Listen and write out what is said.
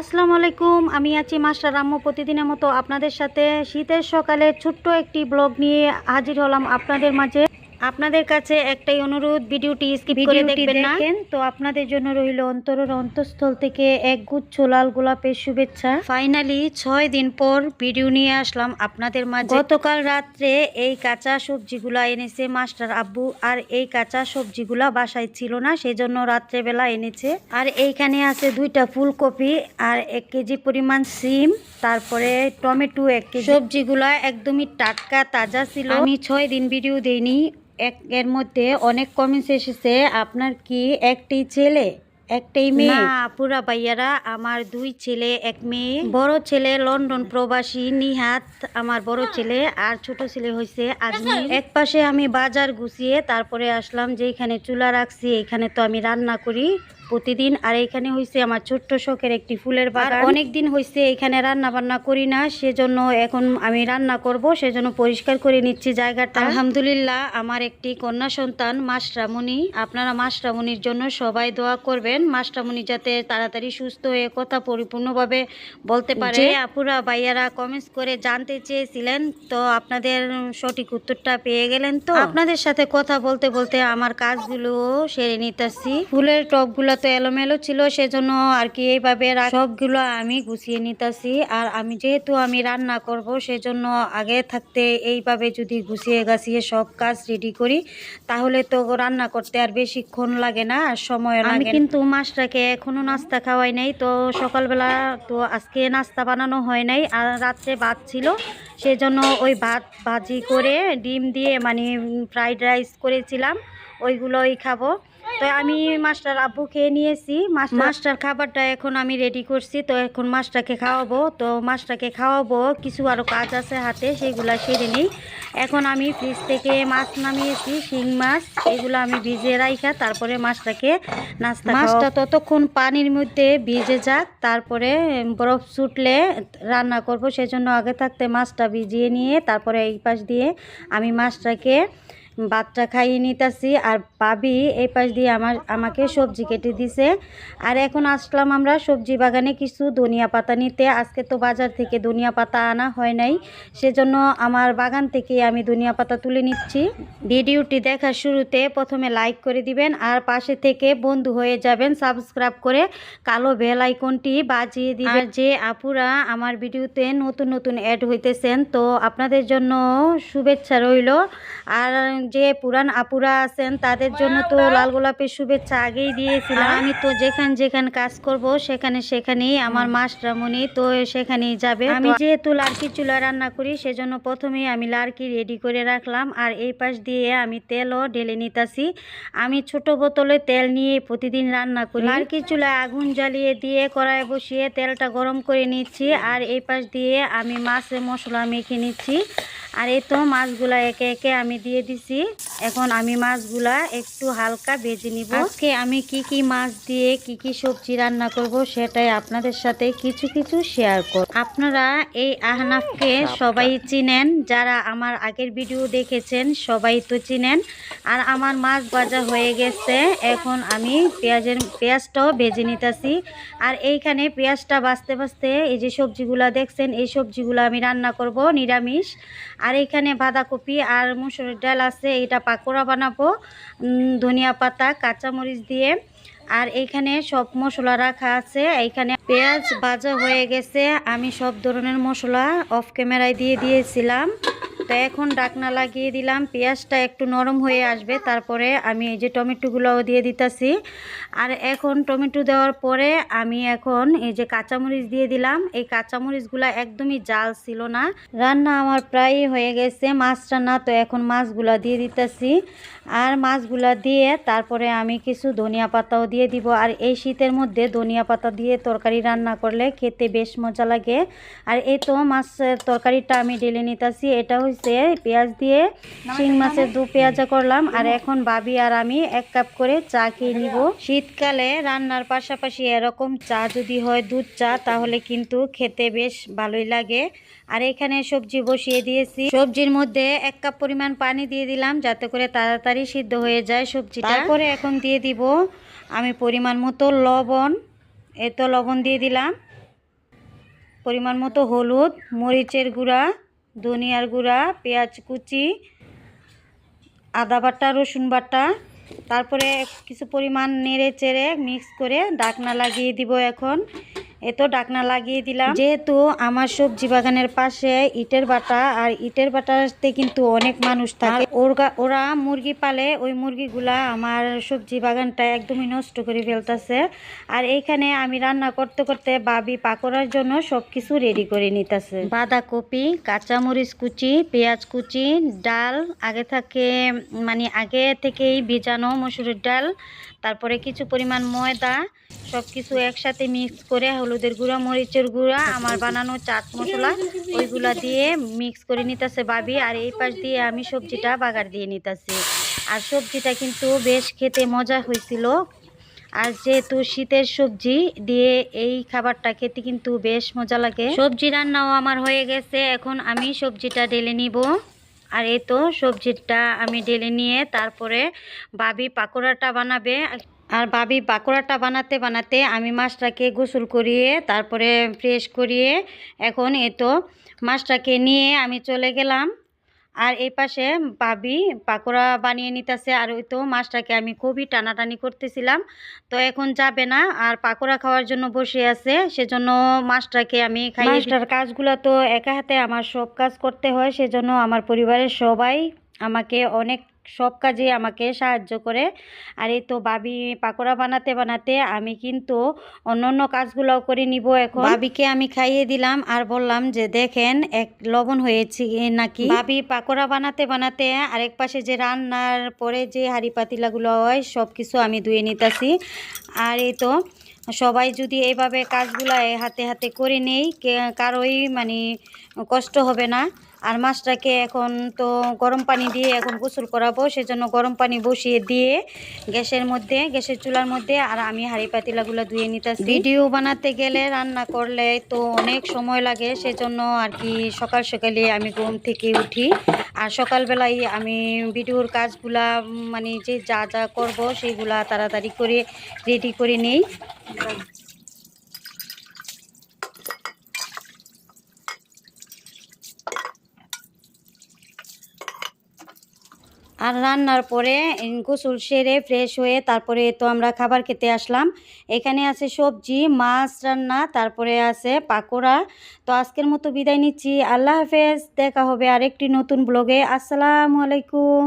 আসসালামু আলাইকুম, আমি আছি মাস্টার রাম্মু প্রতিদিনের মতো আপনাদের সাথে শীতের সকালে ছোট্ট একটি ব্লগ নিয়ে হাজির হলাম আপনাদের মাঝে। আপনাদের কাছে একটাই অনুরোধ ভিডিওটি স্কিপ করে দেখবেন না। তো আপনাদের জন্য রইল অন্তরের অন্তঃস্থল থেকে এক গুচ্ছ লাল গোলাপের শুভেচ্ছা। ফাইনালি ছয় দিন পর ভিডিও নিয়ে আসলাম আপনাদের মাঝে। গতকাল রাত্রে এই কাঁচা সবজিগুলা এনেছে মাস্টার আব্বু আর এই কাঁচা সবজিগুলা বাসায় ছিল না সেজন্য রাত্রেবেলা এনেছে। আর এইখানে আছে দুইটা ফুলকপি আর এক কেজি পরিমাণ সিম তারপরে টমেটো এক কেজি। সবজিগুলা একদমই টাটকা তাজা ছিল। আমি ছয় দিন ভিডিও দেইনি। এক এর মধ্যে অনেক কমেন্টস এসেছে আপনার কি একটি ছেলে একটাই মেয়ে? না পুরা ভাইয়ারা আমার দুই ছেলে এক মেয়ে। বড় ছেলে লন্ডন প্রবাসী নিহাত আমার বড় ছেলে আর ছোট ছেলে হয়েছে আজমির এক পাশে আমি বাজার গুছিয়ে তারপরে আসলাম যে এখানে চুলা রাখছি এখানে তো আমি রান্না করি। প্রতিদিন আর এখানে হয়েছে আমার ছোট্ট শখের একটি ফুলের বাগান। অনেক দিন হয়েছে এখানে রান্না বান্না করি না সেজন্য এখন আমি রান্না করব সেজন্য পরিষ্কার করে নিচ্ছি জায়গাটা। আলহামদুলিল্লাহ। আমার একটি কন্যা সন্তান মাস্টারমণি আপনারা মাস্টারমণির জন্য সবাই দোয়া করবেন। মাস্টারমণি যাতে তাড়াতাড়ি সুস্থ হয়ে কথা পরিপূর্ণভাবে বলতে পারে। আপুরা ভাইয়ারা কমেন্টস করে জানতে চেয়েছিলেন তো আপনাদের সঠিক উত্তরটা পেয়ে গেলেন তো। আপনাদের সাথে কথা বলতে বলতে আমার কাজগুলো সেরে নিতেছি। ফুলের টবগুলো তো এলোমেলো ছিল সেজন্য আর কি এইভাবে সবগুলো আমি গুছিয়ে নিতেছি। আর আমি যেহেতু আমি রান্না করব সেজন্য আগে থাকতে এইভাবে যদি গুছিয়ে গাছিয়ে সব কাজ রেডি করি তাহলে তো রান্না করতে আর বেশিক্ষণ লাগে না আর সময় লাগে আমি কিন্তু মাছটাকে এখনও নাস্তা খাওয়াই নাই তো সকালবেলা তো আজকে নাস্তা বানানো হয় নাই আর রাত্রে ভাত ছিল সেজন্য ওই ভাত ভাজি করে ডিম দিয়ে মানে ফ্রাইড রাইস করেছিলাম ওইগুলোই খাব। তো আমি মাস্টার আব্বু খেয়ে নিয়েছি। মাস্টার মাস্টার খাবারটা এখন আমি রেডি করছি তো এখন মাছটাকে খাওয়াবো। তো মাছটাকে খাওয়াবো কিছু আরও কাজ আছে হাতে সেইগুলা সেরে নিই। এখন আমি ফ্রিজ থেকে মাছ নামিয়েছি শিং মাছ এগুলো আমি ভিজিয়ে রাইখা তারপরে মাছটাকে নাস্তা মাছটা ততক্ষণ পানির মধ্যে ভিজে যাক তারপরে বরফ ছুটলে রান্না করব। সেজন্য আগে থাকতে মাছটা ভিজিয়ে নিয়ে তারপরে এই পাশ দিয়ে আমি মাছটাকে ভাতটা খাইয়ে নিতেছি আর পাবি এই পাশ দিয়ে আমার, আমাকে সবজি কেটে দিছে। আর এখন আসলাম আমরা সবজি বাগানে কিছু ধনিয়া পাতা নিতে। আজকে তো বাজার থেকে ধনিয়া পাতা আনা হয় নাই। সেজন্য আমার বাগান থেকে আমি ধনিয়া পাতা তুলে নিচ্ছি। ভিডিওটি দেখার শুরুতে প্রথমে লাইক করে দিবেন আর পাশে থেকে বন্ধু হয়ে যাবেন সাবস্ক্রাইব করে কালো বেল আইকনটি বাজিয়ে দিবেন। যে আপুরা আমার ভিডিওতে নতুন নতুন অ্যাড হইতেছেন, তো আপনাদের জন্য শুভেচ্ছা রইল। আর যে পুরান আপুরা আছেন তাদের জন্য তো লাল গোলাপের শুভেচ্ছা আগেই দিয়েছিলাম। আমি তো যেখান যেখান কাজ করব সেখানে সেখানেই আমার মাস্টারমণি তো সেখানেই যাবে। আমি যেহেতু লার্কি চুলা রান্না করি সেজন্য প্রথমেই আমি লার্কি রেডি করে রাখলাম। আর এই পাশ দিয়ে আমি তেলও ঢেলে নিতাছি। আমি ছোট বোতলে তেল নিয়ে প্রতিদিন রান্না করি। লার্কি চুলায় আগুন জ্বালিয়ে দিয়ে কড়ায় বসিয়ে তেলটা গরম করে নিচ্ছি। আর এই পাশ দিয়ে আমি মাছের মশলা মেখে নিচ্ছি। আর এই তো মাছগুলা একে একে আমি দিয়ে দিছি। এখন আমি মাছগুলা একটু হালকা ভেজে নিব। আজকে আমি কি কি মাছ দিয়ে কি কি সবজি রান্না করব সেটাই আপনাদের সাথে কিছু কিছু শেয়ার করব। আপনারা এই আহনাফকে সবাই চিনেন যারা আমার আগের ভিডিও দেখেছেন সবাই তো চিনেন। আর আমার মাছ ভাজা হয়ে গেছে এখন আমি পেঁয়াজের পেঁয়াজটাও ভেজে নিতেছি। আর এইখানে পেঁয়াজটা বাঁচতে বাঁচতে এই যে সবজিগুলা দেখছেন এই সবজিগুলো আমি রান্না করব নিরামিষ। আর এখানে বাঁধাকপি আর মুসুরের ডাল আছে এটা পাকোড়া বানাবো ধনিয়া পাতা, কাঁচামরিচ দিয়ে। আর এইখানে সব মশলা রাখা আছে এইখানে পেঁয়াজ ভাজা হয়ে গেছে, আমি সব ধরনের মশলা অফ ক্যামেরায় দিয়ে দিয়েছিলাম। তো এখন ডাকনা লাগিয়ে দিলাম। পেঁয়াজটা একটু নরম হয়ে আসবে। তারপরে আমি এই যে টমেটোগুলোও দিয়ে দিতেছি। আর এখন টমেটো দেওয়ার পরে আমি এখন এই যে কাঁচামরিচ দিয়ে দিলাম। এই কাঁচামরিচগুলো একদমই জাল ছিল না। রান্না আমার প্রায় হয়ে গেছে। মাছ রান্না তো এখন মাছগুলা দিয়ে দিতেছি। আর মাছগুলা দিয়ে তারপরে আমি কিছু ধনিয়া পাতাও দিয়ে দিব। আর এই শীতের মধ্যে ধনিয়া পাতা দিয়ে তরকারি রান্না করলে খেতে বেশ মজা লাগে। আর এই তো মাছের তরকারিটা আমি ঢেলে নিতেছি। এটা হচ্ছে পেঁয়াজ দিয়ে শিং মাছের দু পেঁয়াজা করলাম আর এখন ভাবি আর আমি এক কাপ করে চা খেয়ে নিব। শীতকালে রান্নার পাশাপাশি এরকম চা যদি হয় দুধ চা তাহলে কিন্তু খেতে বেশ ভালোই লাগে। আর এখানে সবজি বসিয়ে দিয়েছি। সবজির মধ্যে এক কাপ পরিমাণ পানি দিয়ে দিলাম যাতে করে তাড়াতাড়ি সিদ্ধ হয়ে যায় সবজিটা। তারপরে এখন দিয়ে দিব আমি পরিমাণ মতো লবণ। এ তো লবণ দিয়ে দিলাম। পরিমাণ মতো হলুদ মরিচের গুঁড়া। ধনিয়ার গুঁড়া, পেঁয়াজ কুচি, আদা বাটা, রসুন বাটা। তারপরে কিছু পরিমাণ নেড়ে চেড়ে মিক্স করে ডাকনা লাগিয়ে দিব এখন। এতো ডাকনা লাগিয়ে দিলাম। যেহেতু আমার সবজি বাগানের পাশে ইটের বাটা আর ইটের বাটাতে কিন্তু অনেক মানুষ থাকে। ওরা মুরগি পালে ওই মুরগিগুলা আমার সবজি বাগানটা একদমই নষ্ট করে ফেলতেছে। আর এইখানে আমি রান্না করতে করতে বাবি পাকোড়ার জন্য সব কিছু রেডি করে নিতেছে। বাঁধাকপি কাঁচামরিচ কুচি পেঁয়াজ কুচি ডাল আগে থাকে মানে আগে থেকেই ভিজানো মসুরের ডাল তারপরে কিছু পরিমাণ ময়দা সব কিছু একসাথে মিক্স করে হলুদের গুঁড়া মরিচের গুঁড়া আমার বানানো চাট মশলা ওইগুলা দিয়ে মিক্স করে নিতেছে বাবি আর এই পাশ দিয়ে আমি সবজিটা বাগার দিয়ে নিতেছি। আর সবজিটা কিন্তু বেশ খেতে মজা হয়েছিল আর যেহেতু শীতের সবজি দিয়ে এই খাবারটা খেতে কিন্তু বেশ মজা লাগে। সবজি রান্নাও আমার হয়ে গেছে এখন আমি সবজিটা ঢেলে নিব। আর এই তো সবজিটা আমি ঢেলে নিয়ে তারপরে বাবি পাকোড়াটা বানাবে। আর বাবি পাকোড়াটা বানাতে বানাতে আমি মাছটাকে গোসল করিয়ে তারপরে ফ্রেশ করিয়ে এখন এই তো মাছটাকে নিয়ে আমি চলে গেলাম। আর এই পাশে ভাবি পাকোড়া বানিয়ে নিতেছে। আর ওই তো মাছটাকে আমি খুবই টানাটানি করতেছিলাম। তো এখন যাবে না। আর পাকোড়া খাওয়ার জন্য বসে আছে। সেজন্য মাছটাকে আমি খাই মাছটার কাজগুলো তো একা হাতে আমার সব কাজ করতে হয়। সেজন্য আমার পরিবারের সবাই আমাকে অনেক সব কাজে আমাকে সাহায্য করে। আর এই তো বাবি পাকোড়া বানাতে বানাতে আমি কিন্তু অন্য অন্য কাজগুলোও করে নিব এখন। বাবিকে আমি খাইয়ে দিলাম আর বললাম যে দেখেন এক লবণ হয়েছে নাকি? বাবি পাকোড়া বানাতে বানাতে আরেক পাশে যে রান্নার পরে যে হাঁড়ি পাতিলাগুলো হয় সব কিছু আমি ধুয়ে নিতেছি। আর এই তো সবাই যদি এইভাবে কাজগুলো হাতে হাতে করে নেই কারোই মানে কষ্ট হবে না। আর মাছটাকে এখন তো গরম পানি দিয়ে এখন গোসল করাবো, সেজন্য গরম পানি বসিয়ে দিয়ে গ্যাসের মধ্যে, গ্যাসের চুলার মধ্যে আর আমি হাঁড়ি পাতিলাগুলো ধুয়ে নিতেছি। ভিডিও বানাতে গেলে রান্না করলে তো অনেক সময় লাগে, সেজন্য আর কি সকাল সকালে আমি ঘুম থেকে উঠি। আর সকালবেলায় আমি ভিডিওর কাজগুলা মানে যে যা যা করব সেইগুলা তাড়াতাড়ি করে রেডি করে নেই। আর রান্নার পরে গোসল সেরে ফ্রেশ হয়ে তারপরে তো আমরা খাবার খেতে আসলাম। এখানে আছে সবজি, মাছ রান্না, তারপরে আছে পাকোড়া। তো আজকের মতো বিদায় নিচ্ছি। আল্লাহ হাফেজ। দেখা হবে আরেকটি নতুন ব্লগে আসসালামু আলাইকুম।